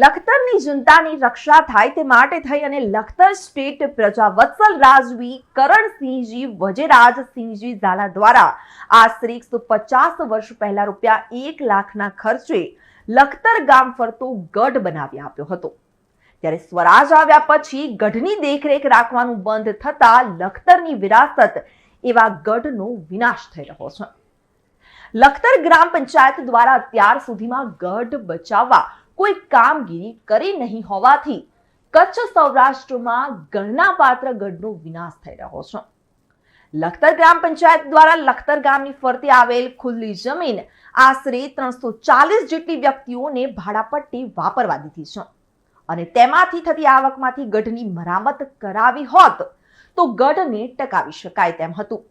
લખતરની જનતાની રક્ષા થાય તે માટે થઈ અને લખતર સ્ટેટ પ્રજા વત્સલ રાજવી કરણસિંહજી, વજેરાજસિંહજી ઝાલા દ્વારા આશરે એકસો પચાસ વર્ષ પહેલા રૂપિયા એક લાખના ખર્ચે લખતર ગામ ફરતો ગઢ બનાવી આપ્યો હતો. ત્યારે સ્વરાજ આવ્યા પછી ગઢની દેખરેખ રાખવાનું બંધ થતા લખતરની વિરાસત એવા ગઢનો વિનાશ થઈ રહ્યો છે. લખતર ગ્રામ પંચાયત દ્વારા અત્યાર સુધીમાં ગઢ બચાવવા કોઈ કામગીરી કરી નહીં હોવાથી કચ્છ સૌરાષ્ટ્રમાં ગણનાપાત્ર ગઢનો વિનાશ થઈ રહ્યો છે. લખતર ગ્રામ પંચાયત દ્વારા લખતર ગામની ફરતે આવેલ ખુલ્લી જમીન આશરે ત્રણસો ચાલીસ જેટલી વ્યક્તિઓને ભાડાપટ્ટી વાપરવા દીધી છે. અને તેમાંથી થતી આવકમાંથી ગઢની મરામત કરાવી હોત તો ગઢને ટકાવી શકાય તેમ હતું.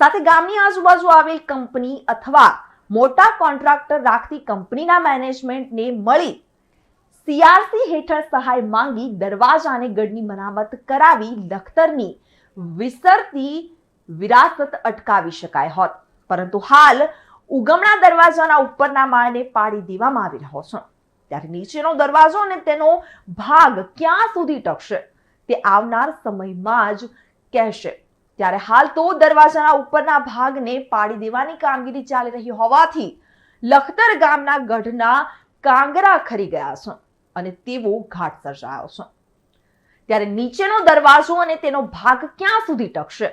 સાથે ગામની આજુબાજુ આવેલ કંપની અથવા મોટા કોન્ટ્રાક્ટર રાખતી કંપનીના મેનેજમેન્ટને મળી. સીઆરસી હેઠળ સહાય માંગી દરવાજા અને ગઢની મરામત કરાવી લખતરની વિસરતી વિરાસત અટકાવી શકાય હોત. પરંતુ હાલ ઉગમણા દરવાજાના ઉપરના માળને પાડી દેવામાં આવી રહ્યો છે. ત્યારે નીચેનો દરવાજો અને તેનો ભાગ ક્યાં સુધી ટકશે તે આવનાર સમયમાં જ કહેશે. ત્યારે હાલ તો દરવાજાના ઉપરના ભાગને પાડી દેવાની કામગીરી ચાલી રહી હોવાથી લખતર ગામના ગઢના કાંગરા ખરી ગયા છે અને તેવો ઘાટ સર્જાયો છે. ત્યારે નીચેનો દરવાજો અને તેનો ભાગ ક્યાં સુધી ટકશે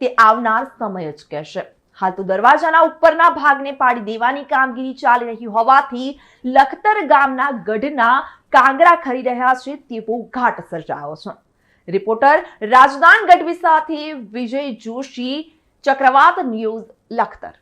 તે આવનાર સમય જ કહેશે. હાલ તો દરવાજાના ઉપરના ભાગને પાડી દેવાની કામગીરી ચાલી રહી હોવાથી લખતર ગામના ગઢના કાંગરા ખરી રહ્યા છે તેવો ઘાટ સર્જાયો છે. રિપોર્ટર રાજદાન ગઢવી સાથે વિજય જોશી ચક્રવાત ન્યૂઝ લખતર.